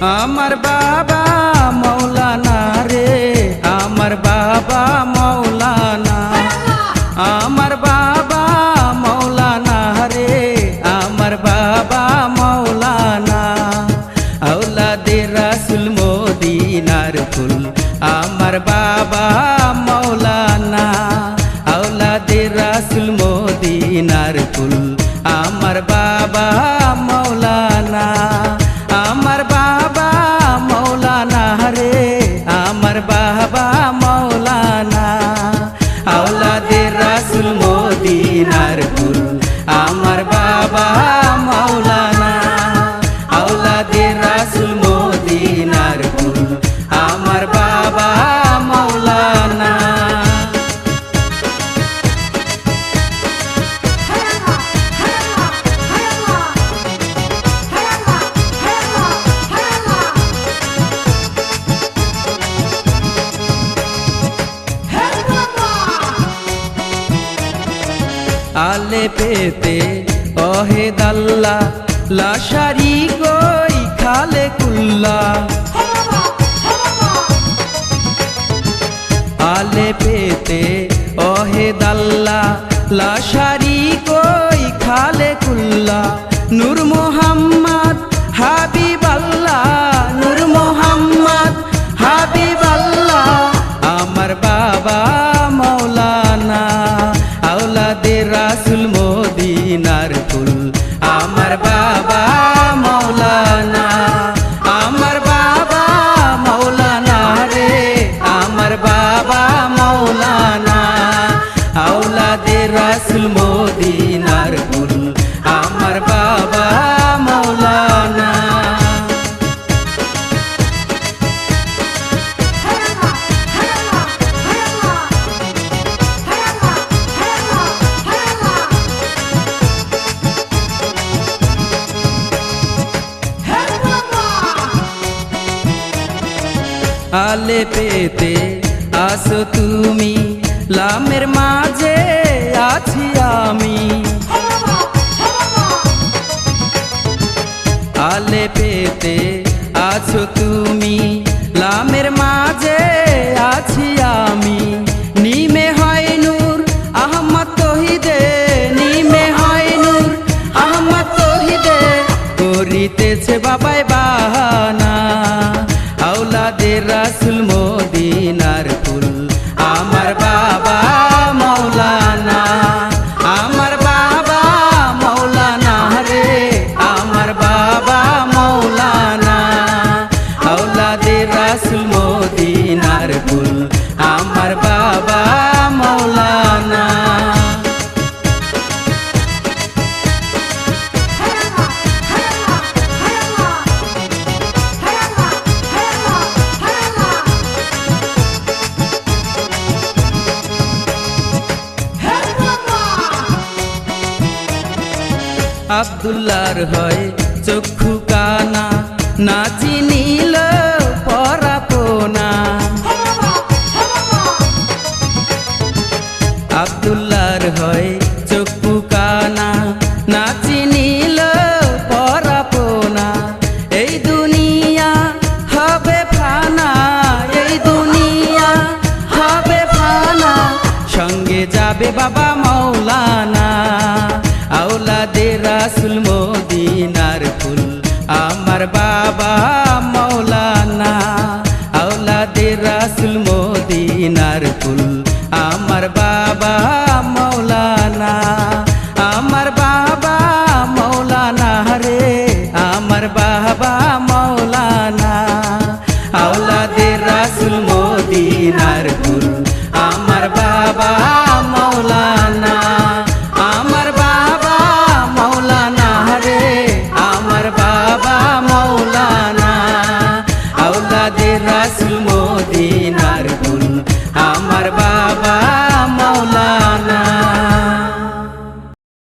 আমার বাবা মৌলানা রে, আমার বাবা মৌলানা আমার বাবা মৌলানা রে, আমার বাবা মৌলানা আউলাদে রাসুল মদিনার ফুল, আমার বাবা মৌলানা আউলাদে রাসুল মদিনার ফুল, আমার বাবা আলে পেতে। অহে দাল্লা, লাশারি গই খালে কুল্লা। আলে পেতে, অহে দাল্লা, লাশারি কই খালে কুল্লা। নূর রাসুল মদিনার ফুল আমার বাবা মৌলানা। আলে পেতে আসো তুমি লামের মাঝে আছি আমি। আলে পেতে আছো তুমি, লামের মাঝে আছি আমি। নিমে হয় নূর, আহমদ তহিদে, নিমে হয় নূর, আহমদ তহিদে। করিতেছে বাবাই বাহানা আউলাদের রাসুল আবদুল্লার হয় চক্ষু কানা, নাচি নীল পরাপনা। আবদুল্লার হয় চক্ষু কানা, নাচি নীল পরাপনা। এই দুনিয়া হবে ফানা, এই দুনিয়া হবে ফানা। সঙ্গে যাবে বাবা মৌলানা রাসুল মদিনার ফুল। আমার বাবা মৌলানা আউলাদে রাসুল মদিনার ফুল। আমার বাবা মৌলানা আমার বাবা মৌলানা রে। আমার বাবা আমাদের রাসুল মোদী।